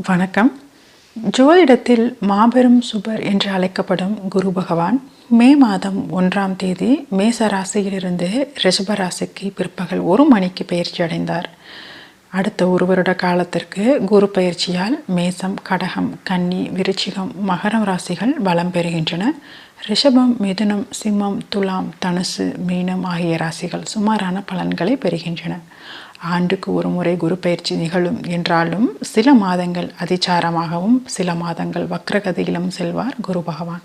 வணக்கம். ஜோதிடத்தில் மாபெரும் சுபர் என்று அழைக்கப்படும் குரு பகவான் மே மாதம் ஒன்றாம் தேதி மேச ராசியிலிருந்து ரிஷப ராசிக்கு பிற்பகல் ஒரு மணிக்கு பயிற்சி அடைந்தார். அடுத்த ஒரு வருட காலத்திற்கு குரு பயிற்சியால் மேசம் கடகம் கன்னி விருச்சிகம் மகரம் ராசிகள் பலம் பெறுகின்றன. ரிஷபம் மிதுனம் சிம்மம் துலாம் தனுசு மீனம் ஆகிய ராசிகள் சுமாரான பலன்களை பெறுகின்றன. ஆண்டுக்கு ஒரு முறை குரு பயிற்சி நிகழும் என்றாலும் சில மாதங்கள் அதிச்சாரமாகவும் சில மாதங்கள் வக்ரகதியிலும் செல்வார் குரு பகவான்.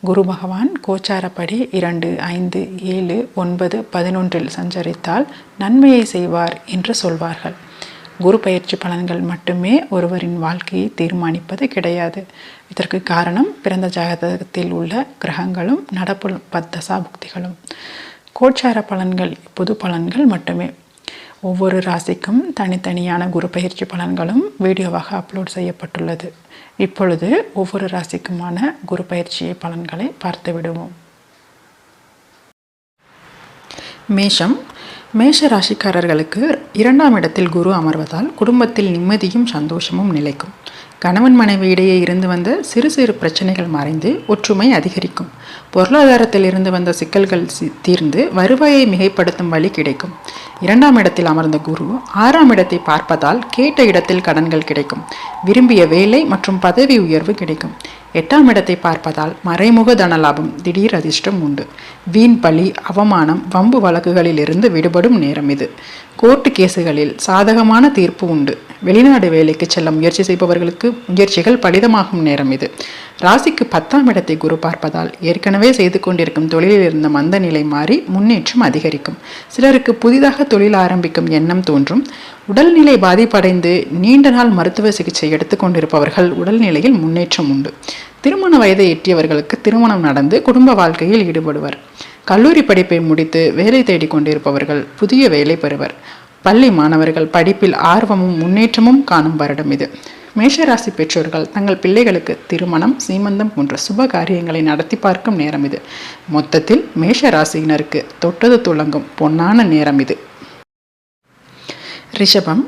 குரு பகவான் கோச்சாரப்படி இரண்டு ஐந்து ஏழு ஒன்பது பதினொன்றில் சஞ்சரித்தால் நன்மையை செய்வார் என்று சொல்வார்கள். குரு பயிற்சி பலன்கள் மட்டுமே ஒருவரின் வாழ்க்கையை தீர்மானிப்பது கிடையாது. இதற்கு காரணம் பிறந்த ஜாதகத்தில் உள்ள கிரகங்களும் நடப்பு தசாபுக்திகளும் கோச்சார பலன்கள் பொது பலன்கள் மட்டுமே. ஒவ்வொரு ராசிக்கும் தனித்தனியான குரு பயிற்சி பலன்களும் வீடியோவாக அப்லோட் செய்யப்பட்டுள்ளது. இப்பொழுது ஒவ்வொரு ராசிக்குமான குரு பயிற்சி பலன்களை பார்த்து விடுவோம். மேஷம். மேஷ ராசிக்காரர்களுக்கு இரண்டாம் இடத்தில் குரு அமர்வதால் குடும்பத்தில் நிம்மதியும் சந்தோஷமும் நிலைக்கும். கணவன் மனைவி இடையே இருந்து வந்த சிறு சிறு பிரச்சனைகள் மறைந்து ஒற்றுமை அதிகரிக்கும். பொருளாதாரத்தில் இருந்து வந்த சிக்கல்கள் தீர்ந்து வருவாயை மிகைப்படுத்தும் வழி கிடைக்கும். இரண்டாம் இடத்தில் அமர்ந்த குரு ஆறாம் இடத்தை பார்ப்பதால் கேட்ட இடத்தில் கடன்கள் கிடைக்கும். விரும்பிய வேலை மற்றும் பதவி உயர்வு கிடைக்கும். எட்டாம் இடத்தை பார்ப்பதால் மறைமுக தனலாபம் திடீர் அதிர்ஷ்டம் உண்டு. வீண் பழி அவமானம் வம்பு வழக்குகளிலிருந்து விடுபடும் நேரம் இது. கோர்ட்டு கேசுகளில் சாதகமான தீர்ப்பு உண்டு. வெளிநாடு வேலைக்கு செல்ல முயற்சி செய்பவர்களுக்கு முயற்சிகள் பலிதமாகும் நேரம் இது. ராசிக்கு பத்தாம் இடத்தை குரு பார்ப்பதால் ஏற்கனவே செய்து கொண்டிருக்கும் தொழிலில் இருந்த மந்த நிலை மாறி முன்னேற்றம் அதிகரிக்கும். சிலருக்கு புதிதாக தொழில் ஆரம்பிக்கும் எண்ணம் தோன்றும். உடல்நிலை பாதிப்படைந்து நீண்ட நாள் மருத்துவ சிகிச்சை எடுத்துக்கொண்டிருப்பவர்கள் உடல்நிலையில் முன்னேற்றம் உண்டு. திருமண வயதை எட்டியவர்களுக்கு திருமணம் நடந்து குடும்ப வாழ்க்கையில் ஈடுபடுவர். கல்லூரி படிப்பை முடித்து வேலை தேடிக் கொண்டிருப்பவர்கள் புதிய வேலை பெறுவர். பள்ளி மாணவர்கள் படிப்பில் ஆர்வமும் முன்னேற்றமும் காணும் வருடம் இது. மேஷராசி பெற்றோர்கள் தங்கள் பிள்ளைகளுக்கு திருமணம் சீமந்தம் போன்ற சுப காரியங்களை நடத்தி பார்க்கும் நேரம் இது. மொத்தத்தில் மேஷ ராசியினருக்கு தொட்டது துளங்கும் பொன்னான நேரம் இது. ரிஷபம்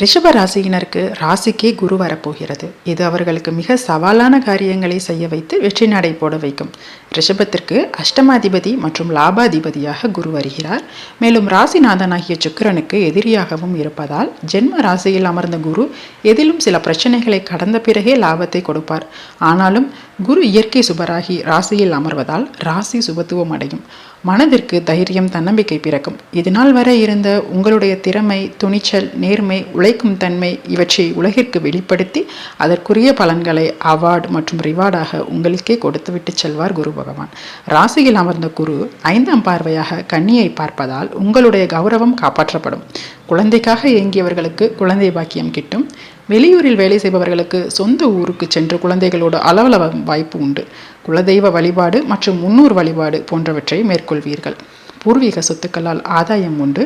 ரிஷப ராசியினருக்கு ராசிக்கே குரு வரப்போகிறது. இது அவர்களுக்கு மிக சவாலான காரியங்களை செய்ய வைத்து வெற்றி நடை போட வைக்கும். ரிஷபத்திற்கு அஷ்டமாதிபதி மற்றும் லாபாதிபதியாக குரு வருகிறார். மேலும் ராசிநாதனாகிய சுக்கரனுக்கு எதிரியாகவும் இருப்பதால் ஜென்ம ராசியில் அமர்ந்த குரு எதிலும் சில பிரச்சனைகளை கடந்த பிறகே லாபத்தை கொடுப்பார். ஆனாலும் குரு இயற்கை சுபராகி ராசியில் அமர்வதால் ராசி சுபத்துவம் அடையும். மனதிற்கு தைரியம் தன்னம்பிக்கை பிறக்கும். இதனால் வரை இருந்த உங்களுடைய திறமை துணிச்சல் நேர்மை உழைக்கும் தன்மை இவற்றை உலகிற்கு வெளிப்படுத்தி அதற்குரிய பலன்களை அவார்டு மற்றும் ரிவார்டாக உங்களுக்கே கொடுத்துவிட்டு செல்வார் குரு பகவான். ராசியில் அமர்ந்த குரு ஐந்தாம் பார்வையாக கன்னியை பார்ப்பதால் உங்களுடைய கௌரவம் காப்பாற்றப்படும். குழந்தைக்காக இயங்கியவர்களுக்கு குழந்தை பாக்கியம் கிட்டும். வெளியூரில் வேலை செய்பவர்களுக்கு சொந்த ஊருக்கு சென்று குழந்தைகளோடு அளவளவ வாய்ப்பு உண்டு. குலதெய்வ வழிபாடு மற்றும் முன்னூர் வழிபாடு போன்றவற்றை மேற்கொள்வீர்கள். பூர்வீக சொத்துக்களால் ஆதாயம் உண்டு.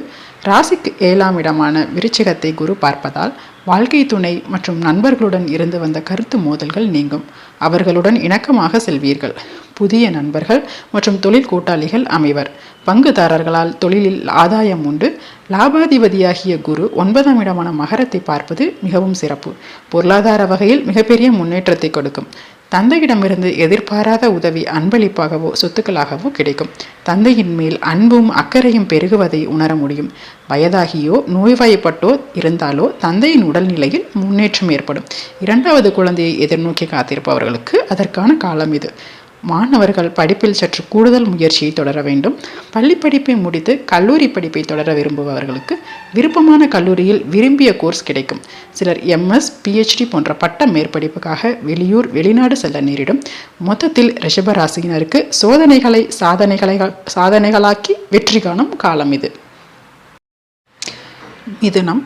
ராசிக்கு ஏழாம் இடமான விருச்சிகத்தை குரு பார்ப்பதால் வாழ்க்கை துணை மற்றும் நண்பர்களுடன் இருந்து வந்த கருத்து மோதல்கள் நீங்கும். அவர்களுடன் இணக்கமாக செல்வீர்கள். புதிய நண்பர்கள் மற்றும் தொழில் கூட்டாளிகள் அமைவர். பங்குதாரர்களால் தொழிலில் ஆதாயம் உண்டு. லாபாதிபதியாகிய குரு ஒன்பதாம் இடமான மகரத்தை பார்ப்பது மிகவும் சிறப்பு. பொருளாதார வகையில் மிகப்பெரிய முன்னேற்றத்தை கொடுக்கும். தந்தையிடமிருந்து எதிர்பாராத உதவி அன்பளிப்பாகவோ சொத்துக்களாகவோ கிடைக்கும். தந்தையின் மேல் அன்பும் அக்கறையும் பெருகுவதை உணர முடியும். வயதாகியோ நோய்வாய்ப்பட்டோ இருந்தாலோ தந்தையின் உடல்நிலையில் முன்னேற்றம் ஏற்படும். இரண்டாவது குழந்தையை எதிர்நோக்கி காத்திருப்பவர்களுக்கு அதற்கான காலம் இது. மாணவர்கள் படிப்பில் சற்று கூடுதல் முயற்சியை தொடர வேண்டும். பள்ளி படிப்பை முடித்து கல்லூரி படிப்பை தொடர விரும்புபவர்களுக்கு விருப்பமான கல்லூரியில் விரும்பிய கோர்ஸ் கிடைக்கும். சிலர் எம்எஸ் பிஹெச்டி போன்ற பட்ட மேற்படிப்புக்காக வெளியூர் வெளிநாடு செல்ல நேரிடும். மொத்தத்தில் ரிஷபராசியினருக்கு சோதனைகளை சாதனைகளை சாதனைகளாக்கி வெற்றி காணும் காலம் இது. மிதுனம்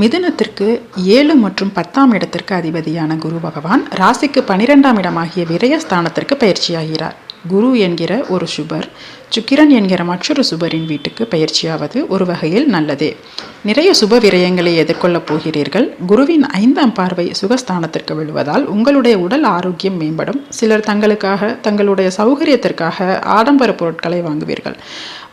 மிதுனத்திற்கு ஏழு மற்றும் பத்தாம் இடத்திற்கு அதிபதியான குரு பகவான் ராசிக்கு பனிரெண்டாம் இடமாகிய விரயஸ்தானத்திற்கு பயிற்சியாகிறார். குரு என்கிற ஒரு சுபர் சுக்கிரன் என்கிற மற்றொரு சுபரின் வீட்டுக்கு பயிற்சியாவது ஒரு வகையில் நல்லதே. நிறைய சுப விரயங்களை எதிர்கொள்ளப் போகிறீர்கள். குருவின் ஐந்தாம் பார்வை சுகஸ்தானத்திற்கு விழுவதால் உங்களுடைய உடல் ஆரோக்கியம் மேம்படும். சிலர் தங்களுக்காக தங்களுடைய சௌகரியத்திற்காக ஆடம்பர பொருட்களை வாங்குவீர்கள்.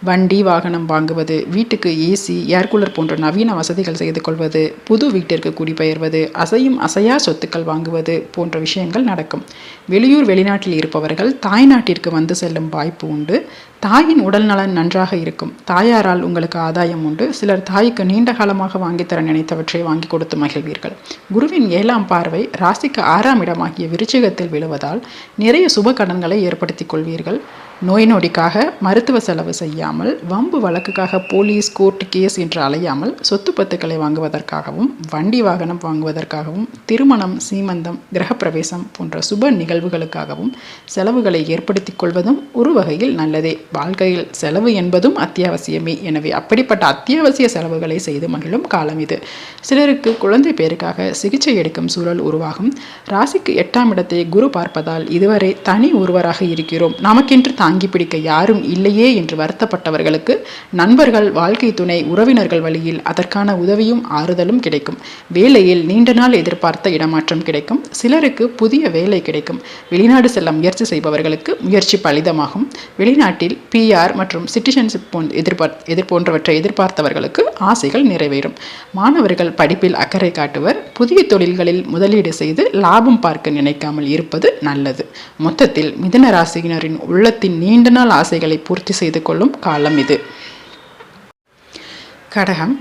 வண்டி வாகனம் வாங்குவது வீட்டுக்கு ஏசி ஏர்கூலர் போன்ற நவீன வசதிகள் செய்து கொள்வது புது வீட்டிற்கு குடிபெயர்வது அசையும் அசையா சொத்துக்கள் வாங்குவது போன்ற விஷயங்கள் நடக்கும். வெளியூர் வெளிநாட்டில் இருப்பவர்கள் தாய்நாட்டிற்கு வந்து செல்லும் வாய்ப்பு உண்டு. தாயின் உடல் நலன் நன்றாக இருக்கும். தாயாரால் உங்களுக்கு ஆதாயம் உண்டு. சிலர் தாய்க்கு நீண்ட காலமாக வாங்கித்தர நினைத்தவற்றை வாங்கி கொடுத்து மகிழ்வீர்கள். குருவின் ஏழாம் பார்வை ராசிக்கு ஆறாம் இடமாகிய விருச்சிகத்தில் விழுவதால் நிறைய சுப கடன்களை ஏற்படுத்திக் கொள்வீர்கள். நோய் நொடிக்காக மருத்துவ செலவு செய்யாமல் வம்பு வழக்குக்காக போலீஸ் கோர்ட் கேஸ் என்று அலையாமல் சொத்து பத்துக்களை வாங்குவதற்காகவும் வண்டி வாகனம் வாங்குவதற்காகவும் திருமணம் சீமந்தம் கிரகப்பிரவேசம் போன்ற சுப நிகழ்வுகளுக்காகவும் செலவுகளை ஏற்படுத்திக் கொள்வதும் ஒரு வகையில் நல்லதே. வாழ்க்கையில் செலவு என்பதும் அத்தியாவசியமே. எனவே அப்படிப்பட்ட அத்தியாவசிய செலவுகளை செய்து மகிழும் காலம் இது. சிலருக்கு குழந்தை பேருக்காக சிகிச்சை எடுக்கும் சூழல் உருவாகும். ராசிக்கு எட்டாம் இடத்தை குரு பார்ப்பதால் இதுவரை தனி ஒருவராக இருக்கிறோம். நமக்கென்று தாங்கி பிடிக்க யாரும் இல்லையே என்று வருத்தப்பட்டவர்களுக்கு நண்பர்கள் வாழ்க்கை துணை உறவினர்கள் வழியில் அதற்கான உதவியும் ஆறுதலும் கிடைக்கும். வேலையில் நீண்ட நாள் எதிர்பார்த்த இடமாற்றம் கிடைக்கும். சிலருக்கு புதிய வேலை கிடைக்கும். வெளிநாடு செல்ல முயற்சி செய்பவர்களுக்கு முயற்சி பலிதமாகும். வெளிநாட்டில் பிஆர் மற்றும் சிட்டிசன்ஷிப் போன்ற எதிர்பார் எதிர் போன்றவற்றை எதிர்பார்த்தவர்களுக்கு ஆசைகள் நிறைவேறும். மாணவர்கள் படிப்பில் அக்கறை காட்டுவர். புதிய தொழில்களில் முதலீடு செய்து லாபம் பார்க்க நினைக்காமல் இருப்பது நல்லது. மொத்தத்தில் மிதன ராசியினரின் உள்ளத்தின் நீண்ட நாள் ஆசைகளை பூர்த்தி செய்து கொள்ளும் காலம் இது. கடகம்.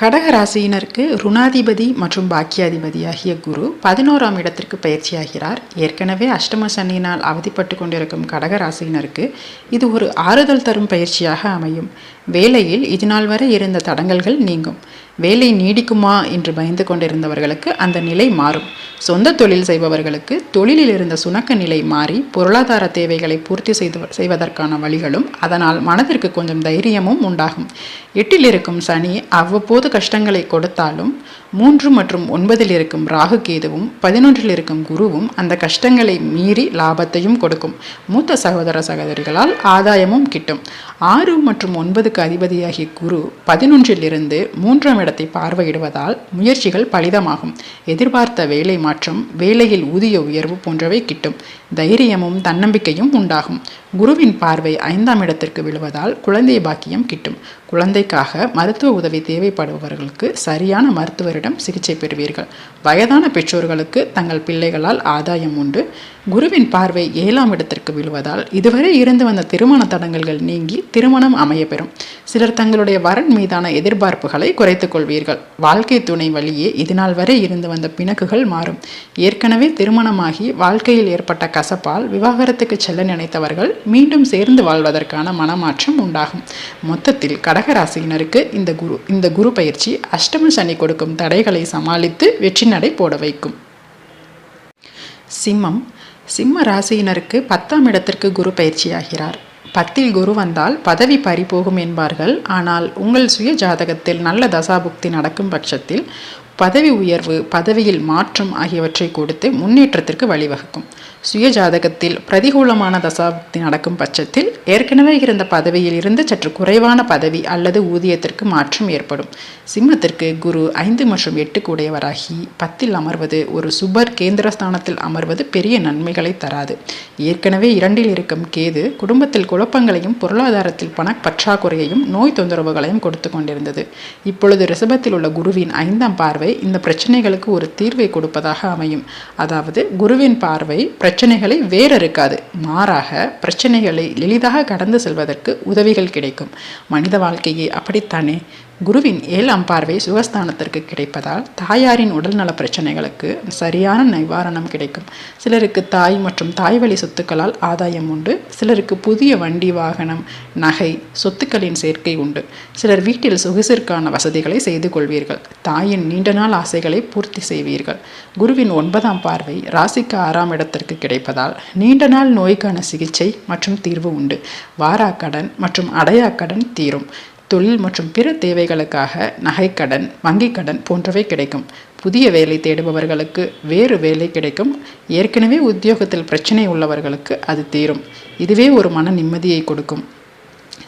கடக ராசியினருக்கு ருணாதிபதி மற்றும் பாக்கியாதிபதியாகிய குரு பதினோராம் இடத்திற்கு பயிற்சியாகிறார். ஏற்கனவே அஷ்டம சனியினால் அவதிப்பட்டு கொண்டிருக்கும் கடக ராசியினருக்கு இது ஒரு ஆறுதல் தரும் பயிற்சியாக அமையும். வேலையில் இதுநாள் வரை இருந்த தடங்கல்கள் நீங்கும். வேலை நீடிக்குமா என்று பயந்து கொண்டிருந்தவர்களுக்கு அந்த நிலை மாறும். சொந்த தொழில் செய்பவர்களுக்கு தொழிலில் இருந்த சுணக்க நிலை மாறி பொருளாதார தேவைகளை பூர்த்தி செய்து செய்வதற்கான வழிகளும் அதனால் மனதிற்கு கொஞ்சம் தைரியமும் உண்டாகும். எட்டில் இருக்கும் சனி அவ்வப்போது கஷ்டங்களை கொடுத்தாலும் மூன்று மற்றும் ஒன்பதில் இருக்கும் ராகு கேதுவும் பதினொன்றில் இருக்கும் குருவும் அந்த கஷ்டங்களை மீறி லாபத்தையும் கொடுக்கும். மூத்த சகோதர சகோதரிகளால் ஆதாயமும் கிட்டும். ஆறு மற்றும் ஒன்பதுக்கு அதிபதியாகிய குரு பதினொன்றில் இருந்து மூன்றாம் இடத்தை பார்வையிடுவதால் முயற்சிகள் பலிதமாகும். எதிர்பார்த்த வேலை மாற்றம் வேலையில் ஊதிய உயர்வு போன்றவை கிட்டும். தைரியமும் தன்னம்பிக்கையும் உண்டாகும். குருவின் பார்வை ஐந்தாம் இடத்திற்கு விழுவதால் குழந்தை பாக்கியம் கிட்டும். குழந்தைக்காக மருத்துவ உதவி தேவைப்படுபவர்களுக்கு சரியான மருத்துவர்கள் டாக்டரிடம் சிகிச்சை பெறுவீர்கள். வயதான பெற்றோர்களுக்கு தங்கள் பிள்ளைகளால் ஆதாயம் உண்டு. குருவின் பார்வை ஏழாம் இடத்திற்கு விழுவதால் இதுவரை இருந்து வந்த திருமண தடங்கல்கள் நீங்கி திருமணம் அமையப்பெறும். சிலர் தங்களுடைய வரன் மீதான எதிர்பார்ப்புகளை குறைத்துக் கொள்வீர்கள். வாழ்க்கை துணை வழியே இதுநாள் வரை இருந்து வந்த பிணக்குகள் மாறும். ஏற்கனவே திருமணமாகி வாழ்க்கையில் ஏற்பட்ட கசப்பால் விவாகரத்துக்கு செல்ல நினைத்தவர்கள் மீண்டும் சேர்ந்து வாழ்வதற்கான மனமாற்றம் உண்டாகும். மொத்தத்தில் கடகராசியினருக்கு இந்த குரு இந்த குரு பயிற்சி அஷ்டம சனி கொடுக்கும் தடைகளை சமாளித்து வெற்றி நடை போட வைக்கும். சிம்மம் சிம்ம ராசியினருக்கு பத்தாம் இடத்திற்கு குரு பயிற்சியாகிறார். பத்தில் குரு வந்தால் பதவி பறிபோகும் என்பார்கள். ஆனால் உங்கள் சுய ஜாதகத்தில் நல்ல தசாபுக்தி நடக்கும் பட்சத்தில் பதவி உயர்வு பதவியில் மாற்றம் ஆகியவற்றை கொடுத்து முன்னேற்றத்திற்கு வழிவகுக்கும். சுய ஜாதகத்தில் பிரதிகூலமான தசாப்தி நடக்கும் பட்சத்தில் ஏற்கனவே இருந்த பதவியில் இருந்து சற்று குறைவான பதவி அல்லது ஊதியத்திற்கு மாற்றம் ஏற்படும். சிம்மத்திற்கு குரு ஐந்து மற்றும் எட்டு கூடையவராகி பத்தில் அமர்வது ஒரு சுபர் கேந்திரஸ்தானத்தில் அமர்வது பெரிய நன்மைகளை தராது. ஏற்கனவே இரண்டில் இருக்கும் கேது குடும்பத்தில் குழப்பங்களையும் பொருளாதாரத்தில் பண பற்றாக்குறையையும் நோய் தொந்தரவுகளையும் கொடுத்து கொண்டிருந்தது. இப்பொழுது ரிசபத்தில் உள்ள குருவின் ஐந்தாம் பார்வை இந்த பிரச்சனைகளுக்கு ஒரு தீர்வை கொடுப்பதாக அமையும். அதாவது குருவின் பார்வை பிரச்சனைகளை வேற இருக்காது மாறாக பிரச்சனைகளை எளிதாக கடந்து செல்வதற்கு உதவிகள் கிடைக்கும். மனித வாழ்க்கையை அப்படித்தானே? குருவின் ஏழாம் பார்வை சுகஸ்தானத்திற்கு கிடைப்பதால் தாயாரின் உடல்நல பிரச்சனைகளுக்கு சரியான நிவாரணம் கிடைக்கும். சிலருக்கு தாய் மற்றும் தாய் வழி சொத்துக்களால் ஆதாயம் உண்டு. சிலருக்கு புதிய வண்டி வாகனம் நகை சொத்துக்களின் சேர்க்கை உண்டு. சிலர் வீட்டில் சொகுசிற்கான வசதிகளை செய்து கொள்வீர்கள். தாயின் நீண்ட நாள் ஆசைகளை பூர்த்தி செய்வீர்கள். குருவின் ஒன்பதாம் பார்வை ராசிக்கு ஆறாம் இடத்திற்கு கிடைப்பதால் நீண்ட நாள் நோய்க்கான சிகிச்சை மற்றும் தீர்வு உண்டு. வாராக்கடன் மற்றும் அடையாக்கடன் தீரும். தொழில் மற்றும் பிற தேவைகளுக்காக நகைக்கடன் வங்கிக் கடன் போன்றவை கிடைக்கும். புதிய வேலை தேடுபவர்களுக்கு வேறு வேலை கிடைக்கும். ஏற்கனவே உத்தியோகத்தில் பிரச்சனை உள்ளவர்களுக்கு அது தீரும். இதுவே ஒரு மன நிம்மதியை கொடுக்கும்.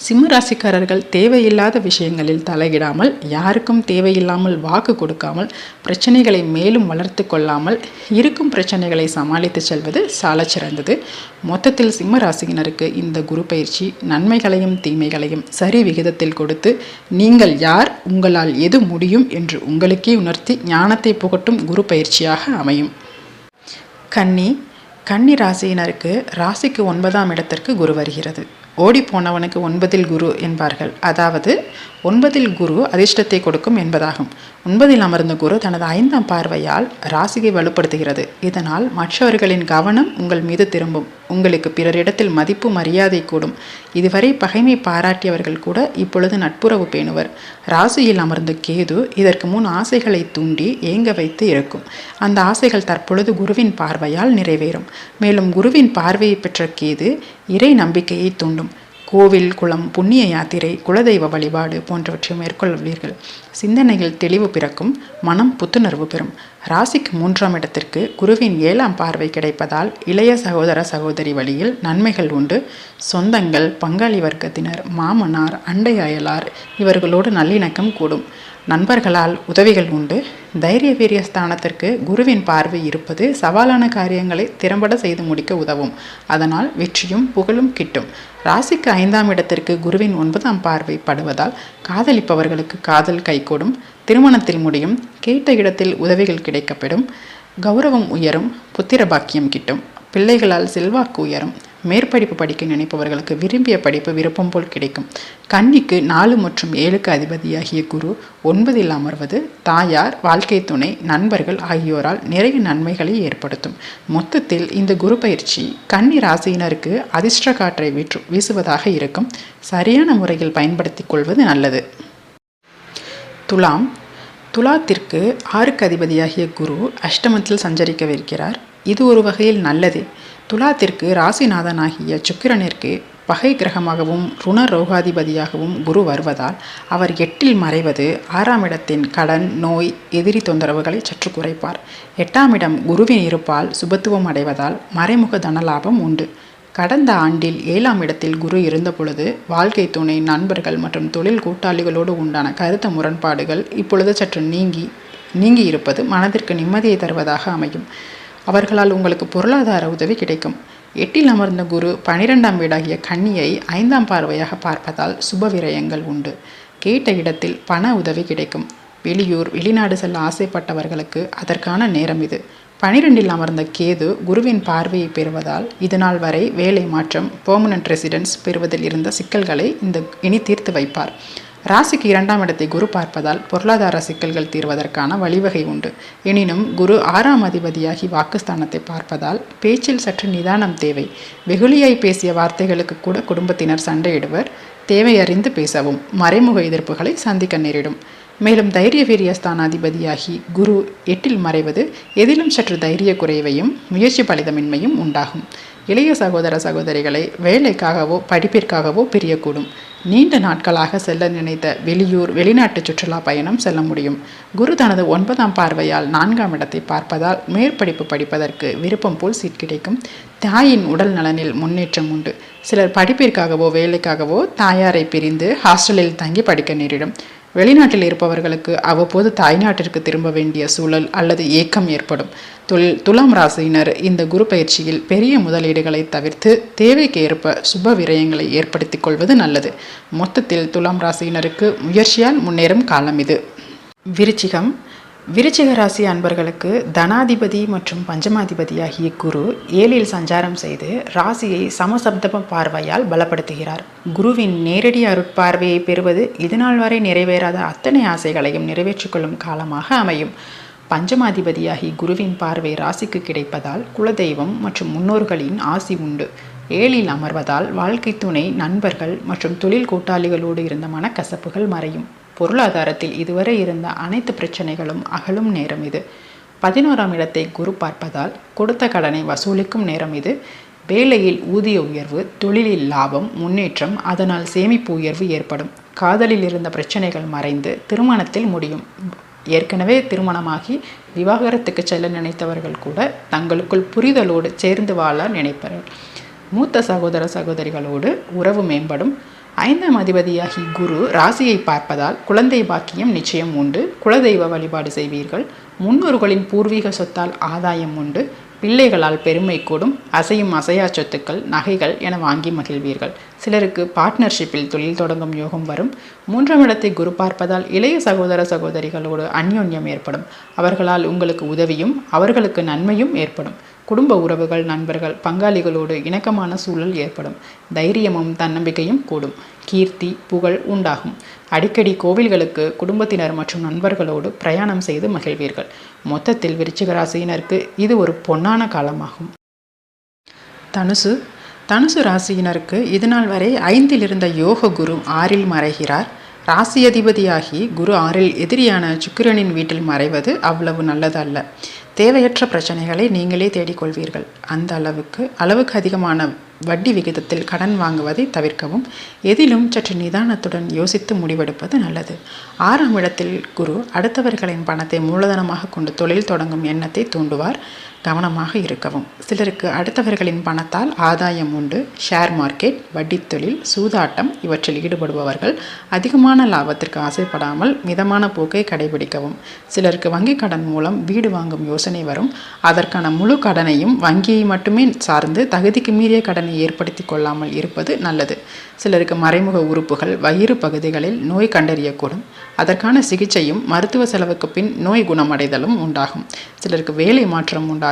சிம்மராசிக்காரர்கள் தேவையில்லாத விஷயங்களில் தலையிடாமல் யாருக்கும் தேவையில்லாமல் வாக்கு கொடுக்காமல் பிரச்சனைகளை மேலும் வளர்த்து கொள்ளாமல் இருக்கும் பிரச்சனைகளை சமாளித்து செல்வது சாலச்சிறந்தது மொத்தத்தில் சிம்மராசியினருக்கு இந்த குரு பயிற்சி நன்மைகளையும் தீமைகளையும் சரி விகிதத்தில் கொடுத்து நீங்கள் யார் உங்களால் எது முடியும் என்று உங்களுக்கே உணர்த்தி ஞானத்தை புகட்டும் குரு பயிற்சியாக அமையும். கன்னி கன்னி ராசியினருக்கு ராசிக்கு ஒன்பதாம் இடத்திற்கு குரு வருகிறது. ஓடிப்போனவனுக்கு ஒன்பதில் குரு என்பார்கள். அதாவது ஒன்பதில் குரு அதிர்ஷ்டத்தை கொடுக்கும் என்பதாகும். ஒன்பதில் அமர்ந்த குரு தனது ஐந்தாம் பார்வையால் ராசியை வலுப்படுத்துகிறது. இதனால் மற்றவர்களின் கவனம் உங்கள் மீது திரும்பும். உங்களுக்கு பிறரிடத்தில் மதிப்பு மரியாதை கூடும். இதுவரை பகைமை பாராட்டியவர்கள் கூட இப்பொழுது நட்புறவு பேணுவர். ராசியில் அமர்ந்த கேது இதற்கு முன் ஆசைகளை தூண்டி ஏங்க வைத்து இருக்கும். அந்த ஆசைகள் தற்பொழுது குருவின் பார்வையால் நிறைவேறும். மேலும் குருவின் பார்வையை பெற்ற கேது இறை நம்பிக்கையை தூண்டும். கோவில் குளம் புண்ணிய யாத்திரை குலதெய்வ வழிபாடு போன்றவற்றை மேற்கொள்வீர்கள். சிந்தனையில் தெளிவு பிறக்கும் மனம் புத்துணர்வு பெறும். ராசிக்கு மூன்றாம் இடத்திற்கு குருவின் ஏழாம் பார்வை கிடைப்பதால் இளைய சகோதர சகோதரி வழியில் நன்மைகள் உண்டு. சொந்தங்கள் பங்காளி வர்க்கத்தினர் மாமனார் அண்டை அயலார் இவர்களோடு நல்லிணக்கம் கூடும். நண்பர்களால் உதவிகள் உண்டு. தைரிய வீரிய ஸ்தானத்திற்கு குருவின் பார்வை இருப்பது சவாலான காரியங்களை திறம்பட செய்து முடிக்க உதவும். அதனால் வெற்றியும் புகழும் கிட்டும். ராசிக்கு ஐந்தாம் இடத்திற்கு குருவின் ஒன்பதாம் பார்வை படுவதால் காதலிப்பவர்களுக்கு காதல் கைகூடும். திருமணத்தில் முடியும். கேட்ட இடத்தில் உதவிகள் கிடைக்கப்படும் கௌரவம் உயரும். புத்திர பாக்கியம் கிட்டும். பிள்ளைகளால் செல்வாக்கு உயரும். மேற்படிப்பு படிக்க நினைப்பவர்களுக்கு விரும்பிய படிப்பு விருப்பம் போல் கிடைக்கும். கன்னிக்கு நாலு மற்றும் ஏழுக்கு அதிபதியாகிய குரு ஒன்பதில் அமர்வது தாயார் வாழ்க்கை துணை நண்பர்கள் ஆகியோரால் நிறைய நன்மைகளை ஏற்படுத்தும். மொத்தத்தில் இந்த குரு பயிற்சி கன்னி ராசியினருக்கு அதிர்ஷ்ட காற்றை வீற்று வீசுவதாக இருக்கும். சரியான முறையில் பயன்படுத்திக் கொள்வது நல்லது. துலாம் துலாத்திற்கு ஆறுக்கு அதிபதியாகிய குரு அஷ்டமத்தில் சஞ்சரிக்கவிருக்கிறார். இது ஒரு வகையில் நல்லதே. துலாத்திற்கு ராசிநாதனாகிய சுக்கிரனிற்கு பகை கிரகமாகவும் ருண ரோகாதிபதியாகவும் குரு வருவதால் அவர் எட்டில் மறைவது ஆறாம் இடத்தின் கடன் நோய் எதிரி தொந்தரவுகளை சற்று குறைப்பார். எட்டாம் இடம் குருவின் இருப்பால் சுபத்துவம் அடைவதால் மறைமுக தனலாபம் உண்டு. கடந்த ஆண்டில் ஏழாம் இடத்தில் குரு இருந்தபொழுது வாழ்க்கை துணை நண்பர்கள் மற்றும் தொழில் கூட்டாளிகளோடு உண்டான கருத்து முரண்பாடுகள் இப்பொழுது சற்று நீங்கி நீங்கி இருப்பது மனதிற்கு நிம்மதியை தருவதாக அமையும். அவர்களால் உங்களுக்கு பொருளாதார உதவி கிடைக்கும். எட்டில் அமர்ந்த குரு பனிரெண்டாம் வீடாகிய கன்னியை ஐந்தாம் பார்வையாக பார்ப்பதால் சுப விரயங்கள் உண்டு. கேட்ட இடத்தில் பண உதவி கிடைக்கும். வெளியூர் வெளிநாடு செல்ல ஆசைப்பட்டவர்களுக்கு அதற்கான நேரம் இது. பனிரெண்டில் அமர்ந்த கேது குருவின் பார்வையை பெறுவதால் இதுநாள் வரை வேலை மாற்றம் பெர்மனன்ட் ரெசிடென்ஸ் பெறுவதில் இருந்த சிக்கல்களை இந்த இனி தீர்த்து வைப்பார். ராசிக்கு இரண்டாம் இடத்தை குரு பார்ப்பதால் பொருளாதார சிக்கல்கள் தீர்வதற்கான வழிவகை உண்டு. எனினும் குரு ஆறாம் அதிபதியாகி வாக்குஸ்தானத்தை பார்ப்பதால் பேச்சில் சற்று நிதானம் தேவை. வெகுளியாய் பேசிய வார்த்தைகளுக்கு கூட குடும்பத்தினர் சண்டையிடுவர். தேவையறிந்து பேசவும் மறைமுக எதிர்ப்புகளை சந்திக்க நேரிடும். மேலும் தைரிய ஸ்தானாதிபதியாகி குரு எட்டில் மறைவது எதிலும் சற்று தைரிய குறைவையும் முயற்சி பலிதமின்மையும் உண்டாகும். இளைய சகோதர சகோதரிகளை வேலைக்காகவோ படிப்பிற்காகவோ பிரியக்கூடும். நீண்ட நாட்களாக செல்ல நினைத்த வெளியூர் வெளிநாட்டு சுற்றுலா பயணம் செல்ல முடியும். குரு தனது ஒன்பதாம் பார்வையால் நான்காம் இடத்தை பார்ப்பதால் மேற்படிப்பு படிப்பதற்கு விருப்பம் போல் சீட் கிடைக்கும். தாயின் உடல் நலனில் முன்னேற்றம் உண்டு. சிலர் படிப்பிற்காகவோ வேலைக்காகவோ தாயாரை பிரிந்து ஹாஸ்டலில் தங்கி படிக்க நேரிடும். வெளிநாட்டில் இருப்பவர்களுக்கு அவ்வப்போது தாய்நாட்டிற்கு திரும்ப வேண்டிய சூழல் அல்லது ஏக்கம் ஏற்படும். தொழில் துலாம் ராசியினர் இந்த குரு பயிற்சியில் பெரிய முதலீடுகளை தவிர்த்து தேவைக்கு ஏற்ப சுப விரயங்களை ஏற்படுத்திக் கொள்வது நல்லது. மொத்தத்தில் துலாம் ராசியினருக்கு முயற்சியால் முன்னேறும் காலம் இது. விருச்சிகம் விருச்சிக ராசி அன்பர்களுக்கு தனாதிபதி மற்றும் பஞ்சமாதிபதியாகிய குரு ஏழில் சஞ்சாரம் செய்து ராசியை சமசப்தம பார்வையால் பலப்படுத்துகிறார். குருவின் நேரடி அருட்பார்வையை பெறுவது இதுநாள் வரை நிறைவேறாத அத்தனை ஆசைகளையும் நிறைவேற்றிக்கொள்ளும் காலமாக அமையும். பஞ்சமாதிபதியாகி குருவின் பார்வை ராசிக்கு கிடைப்பதால் குலதெய்வம் மற்றும் முன்னோர்களின் ஆசி உண்டு. ஏழில் அமர்வதால் வாழ்க்கை துணை நண்பர்கள் மற்றும் தொழில் கூட்டாளிகளோடு இருந்த மனக்கசப்புகள் மறையும். பொருளாதாரத்தில் இதுவரை இருந்த அனைத்து பிரச்சனைகளும் அகலும் நேரம் இது. பதினோராம் இடத்தை குரு பார்ப்பதால் கொடுத்த கடனை வசூலிக்கும் நேரம் இது. வேலையில் ஊதிய உயர்வு தொழிலில் லாபம் முன்னேற்றம் அதனால் சேமிப்பு உயர்வு ஏற்படும். காதலில் இருந்த பிரச்சனைகள் மறைந்து திருமணத்தில் முடியும். ஏற்கனவே திருமணமாகி விவாகரத்துக்கு செல்ல நினைத்தவர்கள் கூட தங்களுக்குள் புரிதலோடு சேர்ந்து வாழ நினைப்பார்கள் மூத்த சகோதர சகோதரிகளோடு உறவு மேம்படும். ஐந்தாம் அதிபதியாகி குரு ராசியை பார்ப்பதால் குழந்தை பாக்கியம் நிச்சயம் உண்டு. குலதெய்வ வழிபாடு செய்வீர்கள். முன்னோர்களின் பூர்வீக சொத்தால் ஆதாயம் உண்டு. பிள்ளைகளால் பெருமை கூடும். அசையும் அசையா சொத்துக்கள் நகைகள் என வாங்கி மகிழ்வீர்கள். சிலருக்கு பார்ட்னர்ஷிப்பில் தொழில் தொடங்கும் யோகம் வரும். மூன்றாம் இடத்தை குரு பார்ப்பதால் இளைய சகோதர சகோதரிகளோடு அந்யோன்யம் ஏற்படும். அவர்களால் உங்களுக்கு உதவியும் அவர்களுக்கு நன்மையும் ஏற்படும். குடும்ப உறவுகள் நண்பர்கள் பங்காளிகளோடு இணக்கமான சூழல் ஏற்படும். தைரியமும் தன்னம்பிக்கையும் கூடும். கீர்த்தி புகழ் உண்டாகும். அடிக்கடி கோவில்களுக்கு குடும்பத்தினர் மற்றும் நண்பர்களோடு பிரயாணம் செய்து மகிழ்வீர்கள். மொத்தத்தில் விருச்சிக ராசியினருக்கு இது ஒரு பொன்னான காலமாகும். தனுசு. தனுசு ராசியினருக்கு இதுநாள் வரை ஐந்தில் இருந்த யோக குரு ஆறில் மறைகிறார். ராசி அதிபதியாகி குரு ஆறில் எதிரியான சுக்கிரனின் வீட்டில் மறைவது அவ்வளவு நல்லதல்ல. தேவையற்ற பிரச்சனைகளை நீங்களே தேடிக்கொள்வீர்கள். அந்த அளவுக்கு அளவுக்கு அதிகமான வட்டி விகிதத்தில் கடன் வாங்குவதை தவிர்க்கவும் எதிலும் சற்று நிதானத்துடன் யோசித்து முடிவெடுப்பது நல்லது. ஆறாம் இடத்தில் குரு அடுத்தவர்களின் பணத்தை மூலதனமாக கொண்டு தொழில் தொடங்கும் எண்ணத்தை தூண்டுவார். கவனமாக இருக்கவும். சிலருக்கு அடுத்தவர்களின் பணத்தால் ஆதாயம் உண்டு. ஷேர் மார்க்கெட் வட்டித்தொழில் சூதாட்டம் இவற்றில் ஈடுபடுபவர்கள் அதிகமான லாபத்திற்கு ஆசைப்படாமல் மிதமான போக்கை கடைபிடிக்கவும். சிலருக்கு வங்கி கடன் மூலம் வீடு வாங்கும் யோசனை வரும். அதற்கான முழு கடனையும் வங்கியை மட்டுமே சார்ந்து தகுதிக்கு மீறிய கடனை ஏற்படுத்தி கொள்ளாமல் இருப்பது நல்லது. சிலருக்கு மறைமுக உறுப்புகள் வயிறு பகுதிகளில் நோய் கண்டறியக்கூடும். அதற்கான சிகிச்சையும் மருத்துவ செலவுக்கு பின் நோய் குணமடைதலும் உண்டாகும். சிலருக்கு வேலை மாற்றம் உண்டாகும்.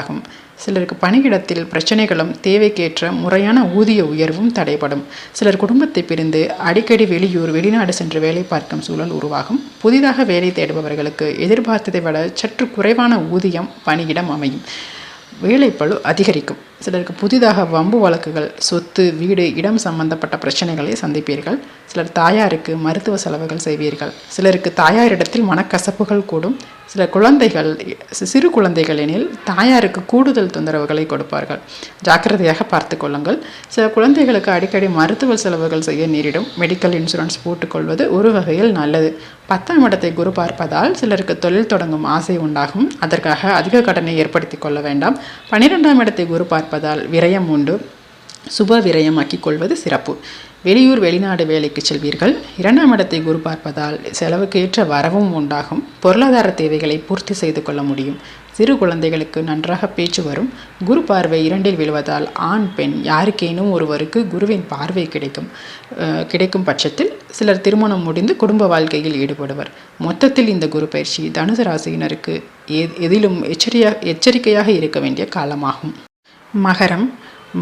சிலருக்கு பணியிடத்தில் பிரச்சனைகளும் தேவைக்கேற்ற முறையான ஊதிய உயர்வும் தடைபடும். சிலர் குடும்பத்தை பிரிந்து அடிக்கடி வெளியூர் வெளிநாடு சென்று வேலை பார்க்கும் சூழல் உருவாகும். புதிதாக வேலை தேடுபவர்களுக்கு எதிர்பார்த்ததை விட சற்று குறைவான ஊதியம் பணியிடம் அமையும். வேலைப்பளு அதிகரிக்கும். சிலருக்கு புதிதாக வம்பு வழக்குகள் சொத்து வீடு இடம் சம்பந்தப்பட்ட பிரச்சனைகளை சந்திப்பீர்கள். சிலர் தாயாருக்கு மருத்துவ செலவுகள் செய்வீர்கள். சிலருக்கு தாயாரிடத்தில் மனக்கசப்புகள் கூடும். சில குழந்தைகள் சிறு குழந்தைகள் எனில் தாயாருக்கு கூடுதல் தொந்தரவுகளை கொடுப்பார்கள். ஜாக்கிரதையாக பார்த்து கொள்ளுங்கள். சில குழந்தைகளுக்கு அடிக்கடி மருத்துவ செலவுகள் செய்ய நேரிடும். மெடிக்கல் இன்சூரன்ஸ் போட்டுக்கொள்வது ஒரு வகையில் நல்லது. பத்தாம் இடத்தை குரு பார்ப்பதால் சிலருக்கு தொழில் தொடங்கும் ஆசை உண்டாகும். அதற்காக அதிக கடனை ஏற்படுத்தி கொள்ள வேண்டாம். பன்னிரெண்டாம் இடத்தை குரு பார்ப்பதால் விரயம் உண்டு. சுப விரயமாக்கிக் கொள்வது சிறப்பு. வெளியூர் வெளிநாடு வேலைக்கு செல்வீர்கள். இரண்டாம் இடத்தை குரு பார்ப்பதால் செலவுக்கு ஏற்ற வரவும் உண்டாகும். பொருளாதார தேவைகளை பூர்த்தி செய்து கொள்ள முடியும். சிறு குழந்தைகளுக்கு நன்றாக பேச்சு வரும். குரு பார்வை இரண்டில் விழுவதால் ஆண் பெண் யாருக்கேனும் ஒருவருக்கு குருவின் பார்வை கிடைக்கும். கிடைக்கும் பட்சத்தில் சிலர் திருமணம் முடிந்து குடும்ப வாழ்க்கையில் ஈடுபடுவர். மொத்தத்தில் இந்த குரு பயிற்சி தனுசு ராசியினருக்கு எதிலும் எச்சரியா எச்சரிக்கையாக இருக்க வேண்டிய காலமாகும். மகரம்.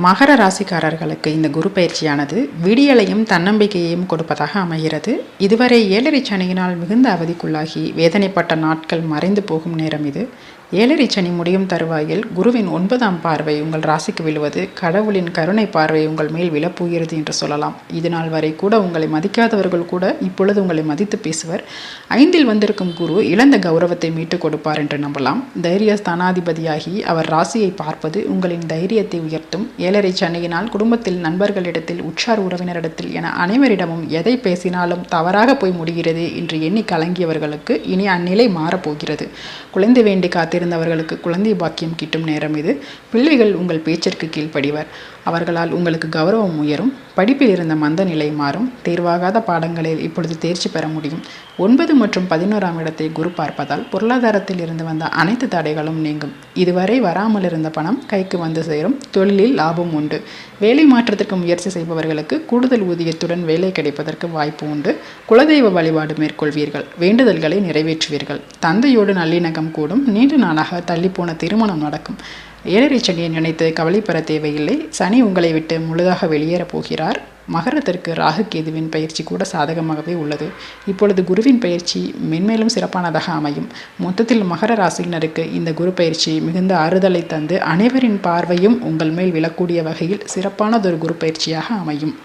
மகர ராசிக்காரர்களுக்கு இந்த குரு பயிற்சியானது விடியலையும் தன்னம்பிக்கையையும் கொடுப்பதாக அமைகிறது. இதுவரை ஏழரை சனியினால் மிகுந்த அவதிக்குள்ளாகி வேதனைப்பட்ட நாட்கள் மறைந்து போகும் நேரம் இது. ஏழரை சனி முடியும் தருவாயில் குருவின் ஒன்பதாம் பார்வை உங்கள் ராசிக்கு விழுவது கடவுளின் கருணை பார்வை உங்கள் மேல் விழப்போகிறது என்று சொல்லலாம். இது நாள் வரை கூட உங்களை மதிக்காதவர்கள் கூட இப்பொழுது உங்களை மதித்து பேசுவர். ஐந்தில் வந்திருக்கும் குரு இழந்த கௌரவத்தை மீட்டுக் கொடுப்பார் என்று நம்பலாம். தைரிய ஸ்தானாதிபதியாகி அவர் ராசியை பார்ப்பது உங்களின் தைரியத்தை உயர்த்தும். ஏழரை சனியினால் குடும்பத்தில் நண்பர்களிடத்தில் உற்றார் உறவினரிடத்தில் என அனைவரிடமும் எதை பேசினாலும் தவறாக போய் முடிகிறது என்று எண்ணி கலங்கியவர்களுக்கு இனி அந்நிலை மாறப்போகிறது. குழந்தை வேண்டி காத்து காத்திருந்தவர்களுக்கு குழந்தை பாக்கியம் கிட்டும் நேரம் இது. பிள்ளைகள் உங்கள் பேச்சிற்கு கீழ்ப்படிவர். அவர்களால் உங்களுக்கு கௌரவம் உயரும். படிப்பில் இருந்த மந்த நிலை மாறும். தேர்வாகாத பாடங்களில் இப்பொழுது தேர்ச்சி பெற முடியும். ஒன்பது மற்றும் பதினோராம் இடத்தை குரு பார்ப்பதால் பொருளாதாரத்தில் இருந்து வந்த அனைத்து தடைகளும் நீங்கும். இதுவரை வராமல் இருந்த பணம் கைக்கு வந்து சேரும். தொழிலில் லாபம் உண்டு. வேலை மாற்றத்திற்கு முயற்சி செய்பவர்களுக்கு கூடுதல் ஊதியத்துடன் வேலை கிடைப்பதற்கு வாய்ப்பு உண்டு. குலதெய்வ வழிபாடு மேற்கொள்வீர்கள். வேண்டுதல்களை நிறைவேற்றுவீர்கள். தந்தையோடு நல்லிணக்கம் கூடும். நீண்ட நாளாக தள்ளிப்போன திருமணம் நடக்கும். ஏழரை சனியை நினைத்து கவலைப்பெற தேவையில்லை. சனி உங்களை விட்டு முழுதாக வெளியேறப் போகிறார். மகரத்திற்கு ராகு கேதுவின் பயிற்சி கூட சாதகமாகவே உள்ளது. இப்பொழுது குருவின் பயிற்சி மென்மேலும் சிறப்பானதாக அமையும். மொத்தத்தில் மகர ராசியினருக்கு இந்த குரு பயிற்சி மிகுந்த ஆறுதலை தந்து அனைவரின் பார்வையும் உங்கள் மேல் விழக்கூடிய வகையில் சிறப்பானதொரு குரு பயிற்சியாக அமையும்.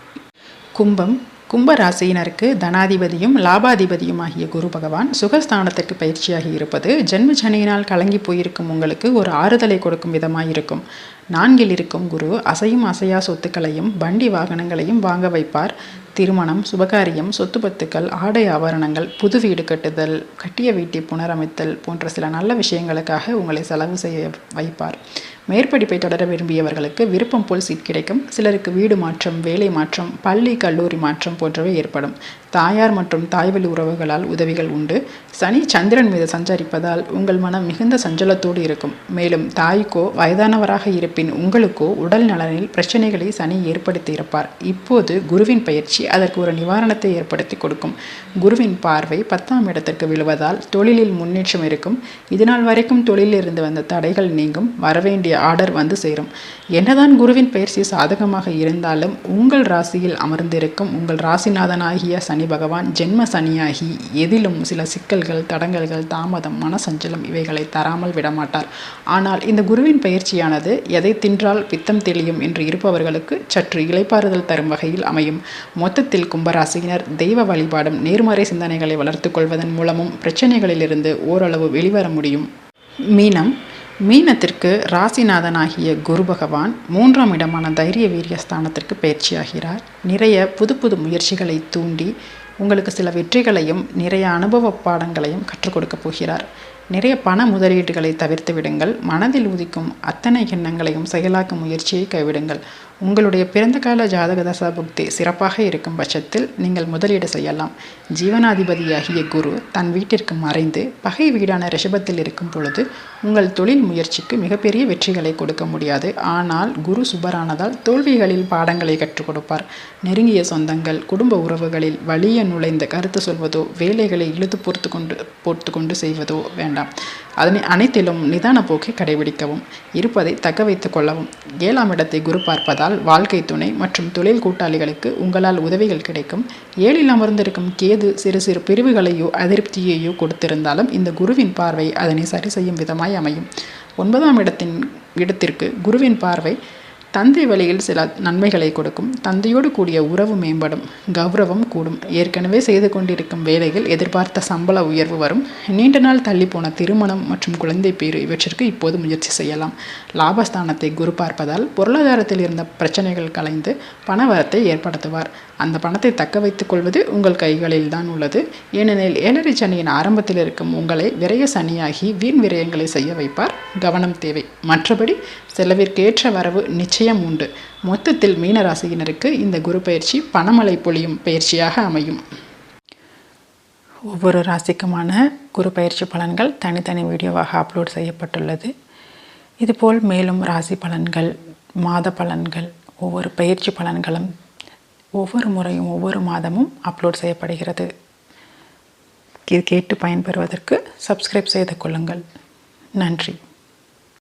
கும்பம் கும்பராசியினருக்கு தனாதிபதியும் லாபாதிபதியும் ஆகிய குரு பகவான் சுகஸ்தானத்திற்கு பயிற்சியாகி இருப்பது ஜென்ம சனியினால் கலங்கி போயிருக்கும் உங்களுக்கு ஒரு ஆறுதலை கொடுக்கும் விதமாக இருக்கும். நான்கில் இருக்கும் குரு அசையும் அசையா சொத்துக்களையும் வண்டி வாகனங்களையும் வாங்க வைப்பார். திருமணம் சுபகாரியம் சொத்து பத்துக்கள் ஆடை ஆபரணங்கள் புது வீடு கட்டுதல் கட்டிய வீட்டை புனரமைத்தல் போன்ற சில நல்ல விஷயங்களுக்காக உங்களை செலவு செய்ய வைப்பார். மேற்படிப்பை தொடர விரும்பியவர்களுக்கு விருப்பம் போல் சீட் கிடைக்கும். சிலருக்கு வீடு மாற்றம் வேலை மாற்றம் பள்ளி கல்லூரி மாற்றம் போன்றவை ஏற்படும். தாயார் மற்றும் தாய்வழி உறவுகளால் உதவிகள் உண்டு. சனி சந்திரன் மீது சஞ்சரிப்பதால் உங்கள் மனம் மிகுந்த சஞ்சலத்தோடு இருக்கும். மேலும் தாய்க்கோ வயதானவராக இருப்பின் உங்களுக்கோ உடல் நலனில் பிரச்சனைகளை சனி ஏற்படுத்தி இருப்பார். இப்போது குருவின் பயிற்சி அதற்கு ஒரு நிவாரணத்தை ஏற்படுத்தி கொடுக்கும். குருவின் பார்வை பத்தாம் இடத்திற்கு விழுவதால் தொழிலில் முன்னேற்றம் இருக்கும். இதனால் வரைக்கும் தொழிலில் இருந்து வந்த தடைகள் நீங்கும். வரவேண்டிய ஆர்டர் வந்து சேரும். என்னதான் குருவின் பயிற்சி சாதகமாக இருந்தாலும் உங்கள் ராசியில் அமர்ந்திருக்கும் உங்கள் ராசிநாதனாகிய சனி பகவான் ஜென்ம சனியாகி எதிலும் சில சிக்கல்கள் தடங்கல்கள் தாமதம் மனசஞ்சலம் இவைகளை தராமல் விடமாட்டார். ஆனால் இந்த குருவின் பயிற்சியானது எதை தின்றால் பித்தம் தெளியும் என்று இருப்பவர்களுக்கு சற்று இலைப்பாறுதல் தரும் வகையில் அமையும். மொத்தத்தில் கும்பராசியினர் தெய்வ வழிபாடும் நேர்மறை சிந்தனைகளை வளர்த்துக் கொள்வதன் மூலமும் பிரச்சனைகளிலிருந்து ஓரளவு வெளிவர முடியும். மீனம் மீனத்திற்கு ராசிநாதனாகிய குரு பகவான் மூன்றாம் இடமான தைரிய வீரிய ஸ்தானத்திற்கு பயிற்சியாகிறார். நிறைய புது புது முயற்சிகளை தூண்டி உங்களுக்கு சில வெற்றிகளையும் நிறைய அனுபவ பாடங்களையும் கற்றுக் கொடுக்கப் போகிறார். நிறைய பண முதலீடுகளை தவிர்த்து விடுங்கள். மனதில் உதிக்கும் அத்தனை எண்ணங்களையும் செயலாக்கும் முயற்சியை கைவிடுங்கள். உங்களுடைய பிறந்த கால ஜாதக தசா புக்தி சிறப்பாக இருக்கும் பட்சத்தில் நீங்கள் முதலீடு செய்யலாம். ஜீவனாதிபதியாகிய குரு தன் வீட்டிற்கு மறைந்து பகை வீடான ரிஷபத்தில் இருக்கும் பொழுது உங்கள் தொழில் முயற்சிக்கு மிகப்பெரிய வெற்றிகளை கொடுக்க முடியாது. ஆனால் குரு சுபரானதால் தோல்விகளில் பாடங்களை கற்றுக் கொடுப்பார். நெருங்கிய சொந்தங்கள் குடும்ப உறவுகளில் வலிய நுழைந்த கருத்து சொல்வதோ வேலைகளை இழுத்து பொறுத்து கொண்டு போர்த்து கொண்டு செய்வதோ வேண்டாம். அதனை அனைத்திலும் நிதான போக்கை கடைபிடிக்கவும் இருப்பதை தக்க வைத்துக் கொள்ளவும். ஏழாம் இடத்தை குரு பார்ப்பதால் வாழ்க்கை துணை மற்றும் தொழில் கூட்டாளிகளுக்கு உங்களால் உதவிகள் கிடைக்கும். ஏழில் அமர்ந்திருக்கும் கேது சிறு சிறு பிரிவுகளையோ அதிருப்தியையோ கொடுத்திருந்தாலும் இந்த குருவின் பார்வை அதனை சரி செய்யும் விதமாய் அமையும். ஒன்பதாம் இடத்தின் இடத்திற்கு குருவின் பார்வை தந்தை வழியில் சில நன்மைகளை கொடுக்கும். தந்தையோடு கூடிய உறவு மேம்படும். கௌரவம் கூடும். ஏற்கனவே செய்து கொண்டிருக்கும் வேலைகள் எதிர்பார்த்த சம்பள உயர்வு வரும். நீண்ட நாள் தள்ளி போன திருமணம் மற்றும் குழந்தை பேறு இவற்றிற்கு இப்போது முயற்சி செய்யலாம். லாபஸ்தானத்தை குரு பார்ப்பதால் பொருளாதாரத்தில் இருந்த பிரச்சனைகள் கலைந்து பணவரத்தை ஏற்படுத்துவார். அந்த பணத்தை தக்க வைத்துக் கொள்வது உங்கள் கைகளில் தான் உள்ளது. ஏனெனில் ஏழரை சனியின் ஆரம்பத்தில் இருக்கும் உங்களை விரய சனியாகி வீண் விரயங்களை செய்ய வைப்பார். கவனம் தேவை. மற்றபடி செலவிற்கேற்ற வரவு நிச்சயம் உண்டு. மொத்தத்தில் மீனராசியினருக்கு இந்த குரு பயிற்சி பணமழை பொழியும் பயிற்சியாக அமையும். ஒவ்வொரு ராசிக்குமான குரு பயிற்சி பலன்கள் தனித்தனி வீடியோவாக அப்லோட் செய்யப்பட்டுள்ளது. இதுபோல் மேலும் ராசி பலன்கள் மாத பலன்கள் ஒவ்வொரு பயிற்சி பலன்களும் ஒவ்வொரு முறையும் ஒவ்வொரு மாதமும் அப்லோட் செய்யப்படுகிறது. கேட்டு பயன்பெறுவதற்கு சப்ஸ்கிரைப் செய்து கொள்ளுங்கள். நன்றி.